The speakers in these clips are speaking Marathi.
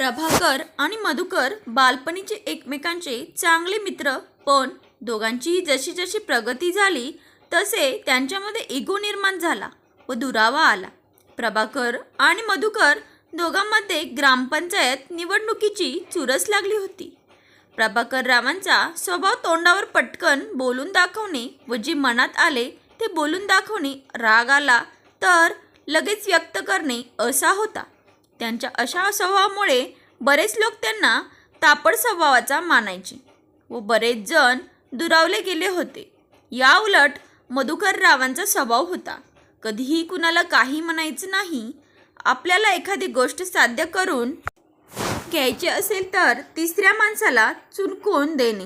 प्रभाकर आणि मधुकर बालपणीचे एकमेकांचे चांगले मित्र पण दोघांचीही जशी जशी प्रगती झाली तसे त्यांच्यामध्ये इगो निर्माण झाला व दुरावा आला. प्रभाकर आणि मधुकर दोघांमध्ये ग्रामपंचायत निवडणुकीची चुरस लागली होती. प्रभाकर रावांचा स्वभाव तोंडावर पटकन बोलून दाखवणे व जे मनात आले ते बोलून दाखवणे राग आला तर लगेच व्यक्त करणे असा होता. त्यांच्या अशा स्वभावामुळे बरेच लोक त्यांना तापड स्वभावाचा मानायचे व बरेच जण दुरावले गेले होते. या उलट मधुकर रावांचा स्वभाव होता. कधीही कुणाला काही म्हणायचं नाही आपल्याला एखादी गोष्ट साध्य करून घ्यायची असेल तर तिसऱ्या माणसाला चुनकून देणे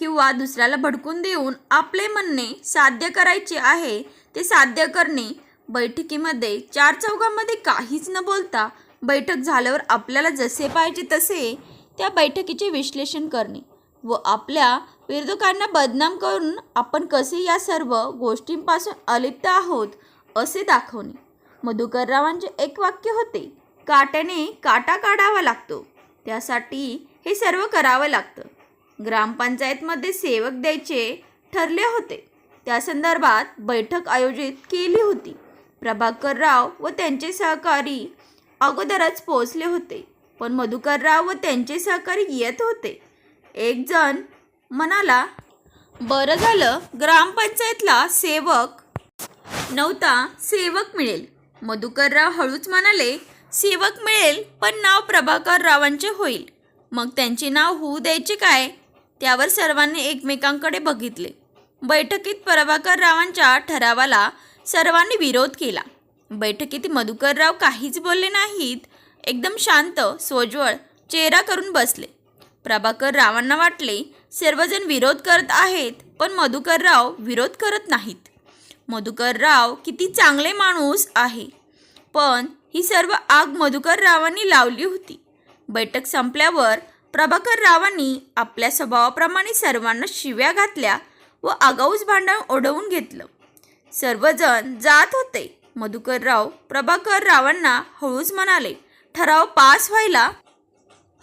किंवा दुसऱ्याला भडकून देऊन आपले म्हणणे साध्य करायचे आहे ते साध्य करणे बैठकीमध्ये चार चौघांमध्ये काहीच न बोलता बैठक झाल्यावर आपल्याला जसे पाहिजे तसे त्या बैठकीचे विश्लेषण करणे व आपल्या विरोधकांना बदनाम करून आपण कसे या सर्व गोष्टींपासून अलिप्त आहोत असे दाखवणे. मधुकररावांचे एक वाक्य होते काट्याने काटा काढावा लागतो. त्यासाठी हे सर्व करावं लागतं. ग्रामपंचायतमध्ये सेवक द्यायचे ठरले होते. त्या संदर्भात बैठक आयोजित केली होती. प्रभाकरराव व त्यांचे सहकारी अगोदरच पोहोचले होते. पण मधुकरराव व त्यांचे सहकारी येत होते. एक जण म्हणाला बरं झालं ग्रामपंचायतला सेवक नव्हता सेवक मिळेल. मधुकरराव हळूच म्हणाले सेवक मिळेल पण नाव प्रभाकर रावांचे होईल. मग त्यांचे नाव होऊ द्यायचे काय? त्यावर सर्वांनी एकमेकांकडे बघितले. बैठकीत प्रभाकर रावांच्या ठरावाला सर्वांनी विरोध केला. बैठकीत मधुकरराव काहीच बोलले नाहीत. एकदम शांत सोज्वळ चेहरा करून बसले. प्रभाकर रावांना वाटले सर्वजण विरोध करत आहेत पण मधुकरराव विरोध करत नाहीत. मधुकरराव किती चांगले माणूस आहे. पण ही सर्व आग मधुकर रावांनी लावली होती. बैठक संपल्यावर प्रभाकर रावांनी आपल्या स्वभावाप्रमाणे सर्वांना शिव्या घातल्या व आगाऊच भांडण ओढवून घेतलं. सर्वजण जात होते. मधुकरराव प्रभाकर रावांना हळूच म्हणाले ठराव पास व्हायला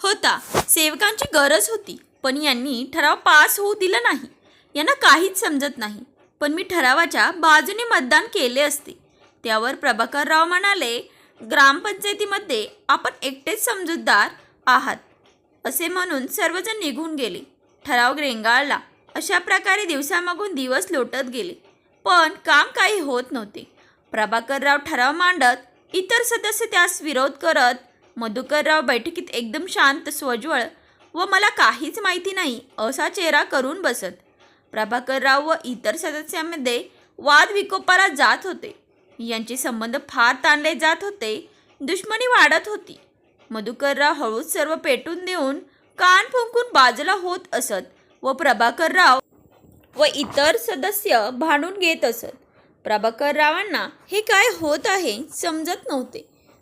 होता. सेवकांची गरज होती पण यांनी ठराव पास होऊ दिला नाही. यांना काहीच समजत नाही. पण मी ठरावाच्या बाजूने मतदान केले असते. त्यावर प्रभाकरराव म्हणाले ग्रामपंचायतीमध्ये आपण एकटेच समजूतदार आहात असे म्हणून सर्वजण निघून गेले. ठराव रेंगाळला. अशा प्रकारे दिवसामागून दिवस लोटत गेले. पण काम काही होत नव्हते. प्रभाकरराव ठराव मांडत इतर सदस्य त्यास विरोध करत मधुकरराव बैठकीत एकदम शांत स्वज्वळ व मला काहीच माहिती नाही असा चेहरा करून बसत. प्रभाकरराव व इतर सदस्यांमध्ये वाद विकोपाला जात होते. यांचे संबंध फार ताणले जात होते दुश्मनी वाढत होती. मधुकरराव हळूच सर्व पेटून देऊन कान फुंकून बाजूला होत असत व प्रभाकरराव व इतर सदस्य भांडून घेत असत. प्रभाकररावांना हे काय होत आहे समजत नव्हते.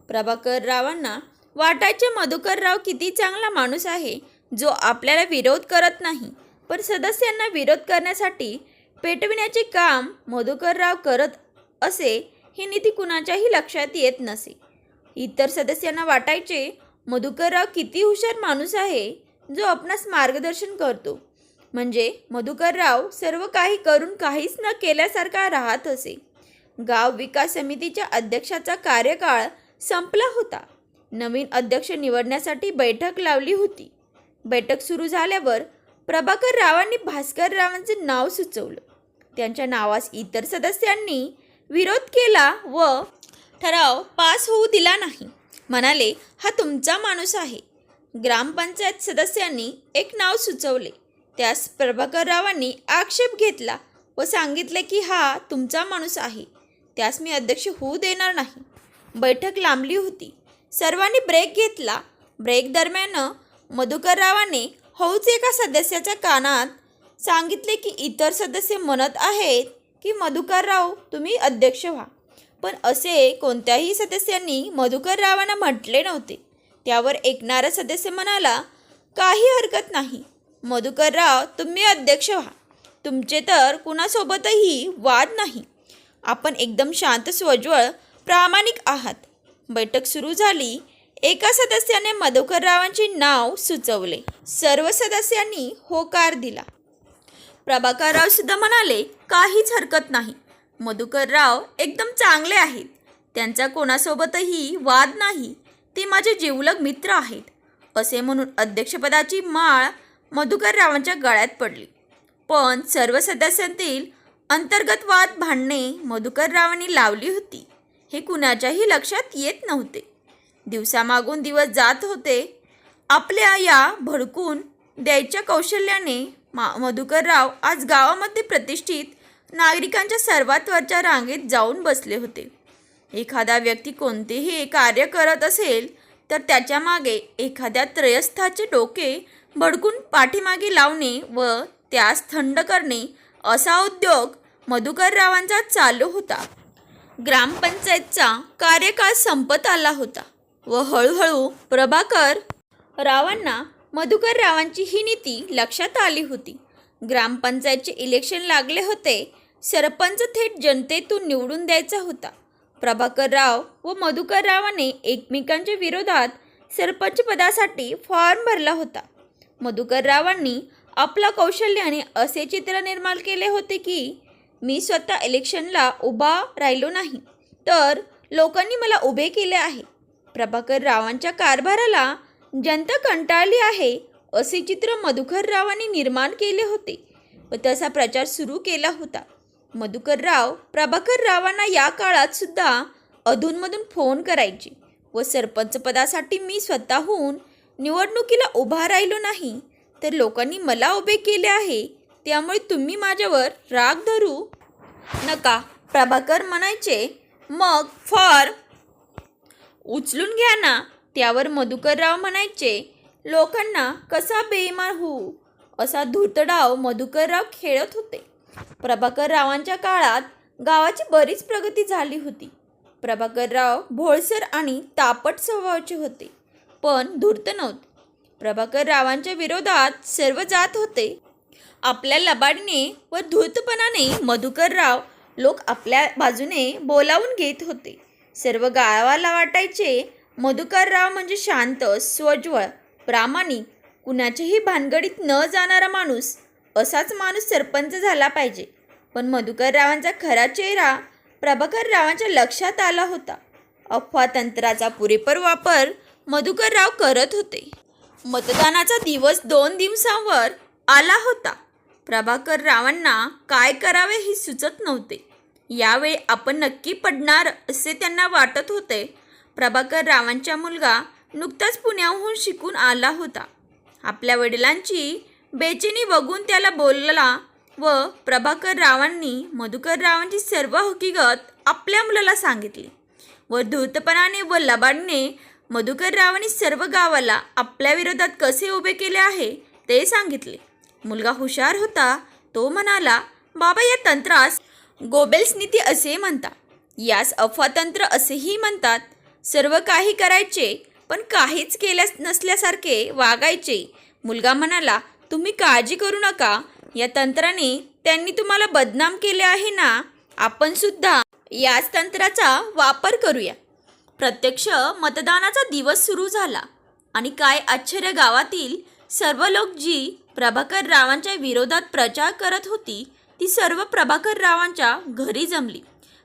प्रभाकररावांना वाटायचे मधुकरराव किती चांगला माणूस आहे जो आपल्याला विरोध करत नाही पण सदस्यांना विरोध करण्यासाठी पेटविण्याचे काम मधुकरराव करत असे हे नीती कुणाच्याही लक्षात येत नसे. इतर सदस्यांना वाटायचे मधुकरराव किती हुशार माणूस आहे जो आपणास मार्गदर्शन करतो. म्हणजे मधुकरराव सर्व काही करून काहीच न केल्यासारखा राहत असे. गाव विकास समितीच्या अध्यक्षाचा कार्यकाळ संपला होता. नवीन अध्यक्ष निवडण्यासाठी बैठक लावली होती. बैठक सुरू झाल्यावर प्रभाकर रावांनी भास्कर रावांचे नाव सुचवलं. त्यांच्या नावास इतर सदस्यांनी विरोध केला व ठराव पास होऊ दिला नाही. म्हणाले हा तुमचा माणूस आहे. ग्रामपंचायत सदस्यांनी एक नाव सुचवले. त्यास प्रभाकररावांनी आक्षेप घेतला व सांगितले की हा तुमचा माणूस आहे. त्यास मी अध्यक्ष होऊ देणार नाही. बैठक लांबली होती. सर्वांनी ब्रेक घेतला. ब्रेक दरम्यान मधुकररावाने हौच एका सदस्याच्या कानात सांगितले की इतर सदस्य म्हणत आहेत की मधुकरराव तुम्ही अध्यक्ष व्हा. पण असे कोणत्याही सदस्यांनी मधुकररावांना म्हटले नव्हते. त्यावर ऐकणारा सदस्य म्हणाला काही हरकत नाही. मधुकरराव तुम्ही अध्यक्ष व्हा. तुमचे तर कुणासोबतही वाद नाही. आपण एकदम शांत स्वज्वळ प्रामाणिक आहात. बैठक सुरू झाली. एका सदस्याने मधुकररावांचे नाव सुचवले. सर्व सदस्यांनी होकार दिला. प्रभाकरराव सुद्धा म्हणाले काहीच हरकत नाही. मधुकरराव एकदम चांगले आहेत. त्यांचा कोणासोबतही वाद नाही. ते माझे जिवलग मित्र आहेत. असे म्हणून अध्यक्षपदाची माळ मधुकररावांच्या गळ्यात पडली. पण सर्व सदस्यांतील अंतर्गत वाद भांडणे मधुकररावांनी लावली होती हे कुणाच्याही लक्षात येत नव्हते. दिवसामागून दिवस जात होते आपल्या या भडकून द्यायच्या कौशल्याने मा मधुकरराव आज गावामध्ये प्रतिष्ठित नागरिकांच्या सर्वात वरच्या रांगेत जाऊन बसले होते. एखादा व्यक्ती कोणतेही कार्य करत असेल तर त्याच्यामागे एखाद्या त्रयस्थाचे डोके भडकून पाठीमागे लावणे व त्यास थंड करणे असा उद्योग मधुकररावांचा चालू होता. ग्रामपंचायतचा कार्यकाळ संपत आला होता व हळूहळू प्रभाकर रावांना मधुकररावांची ही नीती लक्षात आली होती. ग्रामपंचायतचे इलेक्शन लागले होते सरपंच थेट जनतेतून निवडून द्यायचा होता. प्रभाकर राव व मधुकररावाने एकमेकांच्या विरोधात सरपंच पदासाठी फॉर्म भरला होता. मधुकर रावांनी आपला कौशल्याने असे चित्र निर्माण केले होते की मी स्वतः इलेक्शनला उभा राहिलो नाही. तर लोकांनी मला उभे केले आहे. प्रभाकर रावांच्या कारभाराला जनता कंटाळली आहे असे चित्र मधुकर रावांनी निर्माण केले होते व तसा प्रचार सुरू केला होता. मधुकर राव प्रभाकर रावांना या काळात सुद्धा अधूनमधून फोन करायचे व सरपंच पदासाठी मी स्वतःहून निवडणुकीला उभा राहिलो नाही तर लोकांनी मला उभे केले आहे त्यामुळे तुम्ही माझ्यावर राग धरू नका. प्रभाकर म्हणायचे मग फॉर उचलून घ्या ना. त्यावर मधुकरराव म्हणायचे लोकांना कसा बेईमान होऊ? असा धूर्तडाव मधुकरराव खेळत होते. प्रभाकररावांच्या काळात गावाची बरीच प्रगती झाली होती. प्रभाकरराव भोळसर आणि तापट स्वभावाचे होते. पण धूर्त नव्हते. प्रभाकररावांच्या विरोधात सर्व जात होते. आपल्या लबाडीने व धूर्तपणाने मधुकरराव लोक आपल्या बाजूने बोलावून घेत होते. सर्व गावाला वाटायचे मधुकरराव म्हणजे शांत स्वज्वळ प्रामाणिक कुणाच्याही भानगडीत न जाणारा माणूस असाच माणूस सरपंच झाला पाहिजे. पण मधुकररावांचा खरा चेहरा प्रभाकररावांच्या लक्षात आला होता. अफवा तंत्राचा पुरेपूर वापर मधुकरराव करत होते. मतदानाचा दिवस दोन दिवसांवर आला होता. प्रभाकर रावांना काय करावे हे सुचत नव्हते. यावेळी आपण नक्की पडणार असे त्यांना वाटत होते. प्रभाकर रावांचा मुलगा नुकताच पुण्याहून शिकून आला होता. आपल्या वडिलांची बेचेनी बघून त्याला बोलला व प्रभाकर रावांनी मधुकर रावांची सर्व हकीकत आपल्या मुलाला सांगितली व धूर्तपणाने व लबाडने मधुकर रावांनी सर्व गावाला आपल्या विरोधात कसे उभे केले आहे ते सांगितले. मुलगा हुशार होता तो म्हणाला बाबा या तंत्रास गोबेल्स नीती असे म्हणतात. यास अफवातंत्र असेही म्हणतात. सर्व काही करायचे पण काहीच केल्यास नसल्यासारखे वागायचे. मुलगा म्हणाला तुम्ही काळजी करू नका. या तंत्राने त्यांनी तुम्हाला बदनाम केले आहे ना? आपण सुद्धा याच तंत्राचा वापर करूया. प्रत्यक्ष मतदानाचा दिवस सुरू झाला. आणि काय आश्चर्य गावातील सर्व लोक जी प्रभाकर रावांच्या विरोधात प्रचार करत होती ती सर्व प्रभाकर रावांच्या घरी जमली.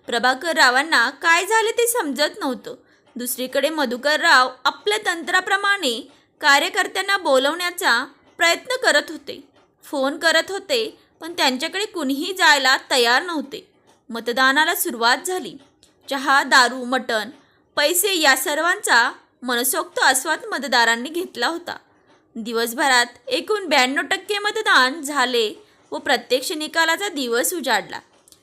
प्रभाकर रावांना काय झाले ते समजत नव्हतं. दुसरीकडे मधुकर राव आपल्या तंत्राप्रमाणे कार्यकर्त्यांना बोलवण्याचा प्रयत्न करत होते. फोन करत होते पण त्यांच्याकडे कुणीही जायला तयार नव्हते. मतदानाला सुरुवात झाली. चहा दारू मटण पैसे या सर्वांचा मनसोक्त आस्वाद मतदारांनी घेतला होता. दिवसभरात एकूण ब्याण्णव टक्के मतदान झाले व प्रत्यक्ष निकालाचा दिवस उजाडला.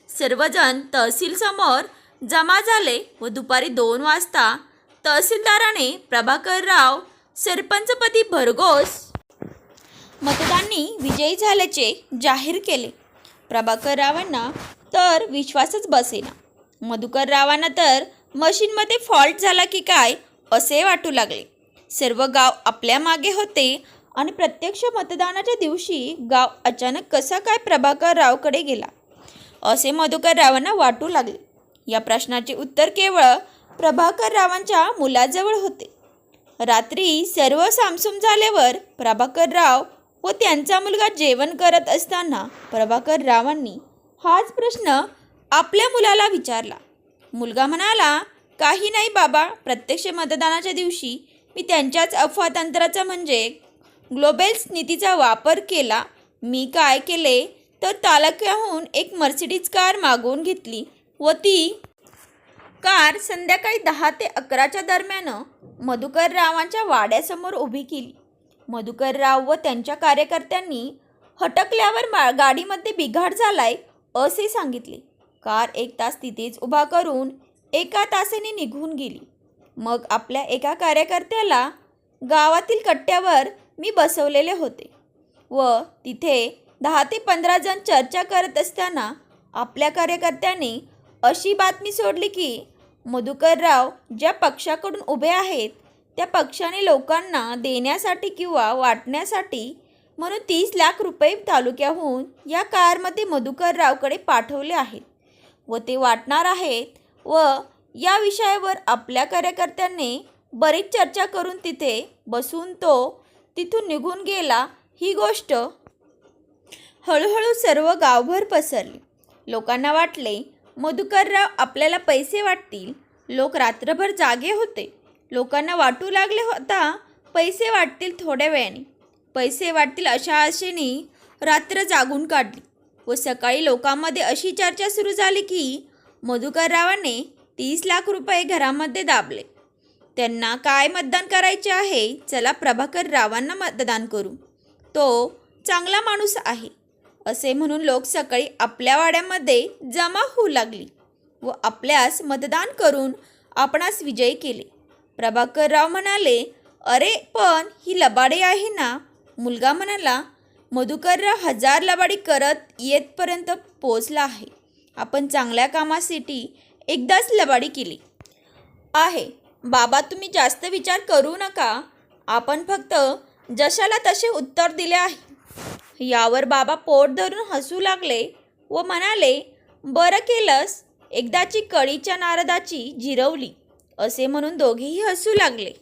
सर्वजण तहसीलसमोर जमा झाले व दुपारी दोन वाजता तहसीलदाराने प्रभाकर राव भरघोस मतदारांनी विजयी झाल्याचे जाहीर केले. प्रभाकर रावांना तर विश्वासच बसेना. मधुकर रावांना तर मशीनमध्ये फॉल्ट झाला की काय असे वाटू लागले. सर्व गाव आपल्या मागे होते आणि प्रत्यक्ष मतदानाच्या दिवशी गाव अचानक कसा काय प्रभाकर रावकडे गेला असे मधुकर रावांना वाटू लागले. या प्रश्नाचे उत्तर केवळ प्रभाकर रावांच्या मुलाजवळ होते. रात्री सर्व सामसूम झाल्यावर प्रभाकरराव व त्यांचा मुलगा जेवण करत असताना प्रभाकररावांनी हाच प्रश्न आपल्या मुलाला विचारला. मुलगा म्हणाला काही नाही बाबा प्रत्यक्ष मतदानाच्या दिवशी मी त्यांच्याच अफवातंत्राचा म्हणजे ग्लोबल्स नीतीचा वापर केला. मी काय केले तर तालुक्याहून एक मर्सिडीज कार मागवून घेतली व ती कार संध्याकाळी दहा ते अकराच्या दरम्यान मधुकररावांच्या वाड्यासमोर उभी केली. मधुकरराव व त्यांच्या कार्यकर्त्यांनी हटकल्यावर मा गाडीमध्ये बिघाड झालाय असे सांगितले. कार एक तास तिथेच उभा करून एका तासाने निघून गेली. मग आपल्या एका कार्यकर्त्याला गावातील कट्ट्यावर मी बसवलेले होते व तिथे दहा ते पंधरा जण चर्चा करत असताना आपल्या कार्यकर्त्याने अशी बातमी सोडली की मधुकरराव ज्या पक्षाकडून उभे आहेत त्या पक्षाने लोकांना देण्यासाठी किंवा वाटण्यासाठी म्हणून तीस लाख रुपये तालुक्याहून या कारमध्ये मधुकररावकडे पाठवले आहेत. व ते वाटणार आहेत व या विषयावर आपल्या कार्यकर्त्यांनी बरीच चर्चा करून तिथे बसून तो तिथून निघून गेला. ही गोष्ट हळूहळू सर्व गावभर पसरली. लोकांना वाटले मधुकरराव आपल्याला पैसे वाटतील. लोक रात्रभर जागे होते. लोकांना वाटू लागले होता पैसे वाटतील थोड्या वेळाने. पैसे वाटतील अशा आशेने रात्र जागून काढली. व सकाळी लोकांमध्ये अशी चर्चा सुरू झाली की मधुकररावाने तीस लाख रुपये घरामध्ये दाबले. त्यांना काय मतदान करायचे आहे? चला प्रभाकर रावांना मतदान करू. तो चांगला माणूस आहे. असे म्हणून लोक सकाळी आपल्या वाड्यामध्ये जमा होऊ लागली व आपल्यास मतदान करून आपणास विजयी केले. प्रभाकरराव म्हणाले अरे पण ही लबाडे आहे ना. मुलगा म्हणाला मधुकरराव हजार लबाडी करत येतपर्यंत पोचला आहे. आपण चांगल्या कामासाठी एकदाच लबाडी केली. आहे. बाबा तुम्ही जास्त विचार करू नका. आपण फक्त जशाला तसे उत्तर दिले आहे. यावर बाबा पोट धरून हसू लागले व म्हणाले बरं केलंस. एकदाची कळीच्या नारदाची जिरवली. असे म्हणून दोघेही हसू लागले.